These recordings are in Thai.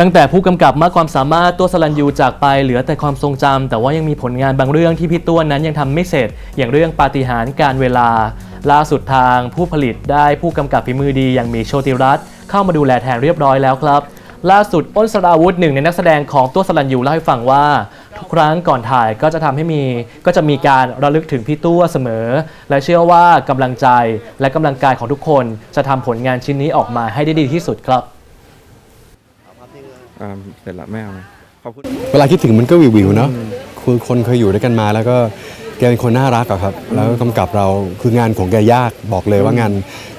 ตั้งแต่ผู้กำกับมากความสามารถตัวสลันยูจากไปเหลือแต่ความทรงจำแต่ว่ายังมีผลงานบางเรื่องที่พี่ตัวนั้นยังทำไม่เสร็จ อย่างเรื่องปาฏิหาริย์การเวลา ล่าสุดทางผู้ผลิตได้ผู้กำกับฝีมือดีอย่างมีโชติรัตน์เข้ามาดูแลแทนเรียบร้อยแล้วครับ ล่าสุดอ้นสราวุธหนึ่งในนักแสดงของตัวสลันยูเล่าให้ฟังว่า ทุกครั้งก่อนถ่ายก็จะทำให้มีก็จะมีการระลึกถึงพี่ตัวเสมอ และเชื่อว่ากำลังใจและกำลังกายของทุกคน จะทำผลงานชิ้นนี้ออกมาให้ได้ดีที่สุดครับ อ่าเสร็จละไม่เอานะขอบคุณ เวลาคิดถึงมันก็วิววิวๆเนาะคือคนเคยอยู่ด้วยกันมาแล้วก็แกเป็นคนน่ารักอะครับ แล้วกำกับเราคืองานของแกยากบอกเลยว่างาน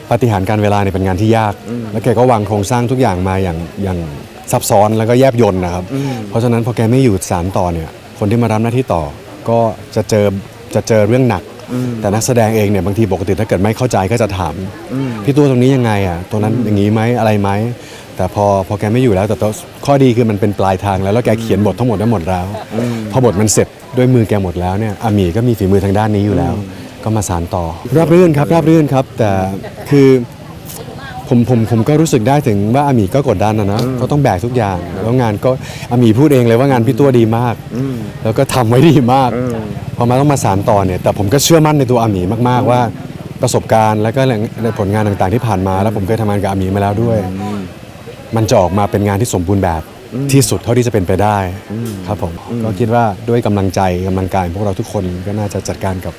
ปาฏิหารย์การเวลาเนี่ยเป็นงานที่ยาก แล้วแกก็วางโครงสร้างทุกอย่างมาอย่างอย่างซับซ้อนแล้วก็แยบยนต์นะครับ เพราะฉะนั้นพอแกไม่อยู่สารต่อเนี่ย คนที่มารับหน้าที่ต่อก็จะเจอจะเจอเรื่องหนัก แต่นักแสดงเองเนี่ยบางทีปกติถ้าเกิดไม่เข้าใจก็จะถามพี่ตัวตรงนี้ยังไงอะตรงนั้นอย่างนี้ไหมอะไรไหม แต่พอพอแกไม่อยู่แล้วแต่ตัวข้อดีคือมันเป็นปลายทางแล้วแล้วแกเขียนบททั้งหมดได้หมดแล้ว พอบทมันเสร็จด้วยมือแกหมดแล้วเนี่ยอาหมีก็มีฝีมือทางด้านนี้อยู่แล้ว ก็มาสานต่อราบรื่นครับราบรื่นครับ แต่คือผมผมผมก็รู้สึกได้ถึงว่าอาหมีก็กดดันนะนะเขาต้องแบกทุกอย่างแล้วงานก็อาหมีพูดเองเลยว่างานพี่ตัวดีมาก แล้วก็ทำไว้ดีมาก พอมาต้องมาสานต่อเนี่ยแต่ผมก็เชื่อมั่นในตัวอาหมีมาก ๆว่าประสบการณ์ แล้วก็ในผลงานต่างๆที่ผ่านมา แล้วผมเคยทำงานกับอาหมีมาแล้วด้วย มันจะออกมาเป็นงานที่สมบูรณ์แบบที่สุดเท่าที่จะเป็นไปได้ครับผมก็คิดว่าด้วยกำลังใจกำลังกายพวกเราทุกคนก็น่าจะจัดการกับ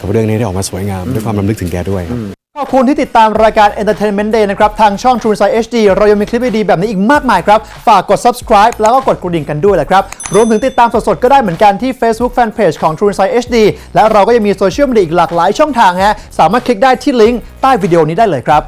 กับเรื่องนี้ได้ออกมาสวยงาม ด้วยความรำลึกถึงแกด้วยครับขอบคุณที่ติดตามรายการ Entertainment Day นะครับ ทางช่อง True Insight HD เรายังมีคลิปดีๆแบบนี้อีกมากมายครับ ฝากกด subscribe แล้วก็กดกระดิ่งกันด้วยแหละครับ รวมถึงติดตามสดๆ ก็ได้เหมือนกันที่ Facebook Fanpage ของ True Insight HD และเราก็ยังมีโซเชียลมีเดียอีกหลากหลายช่องทางฮะสามารถคลิกได้ที่ลิงก์ใต้วิดีโอนี้ได้เลยครับ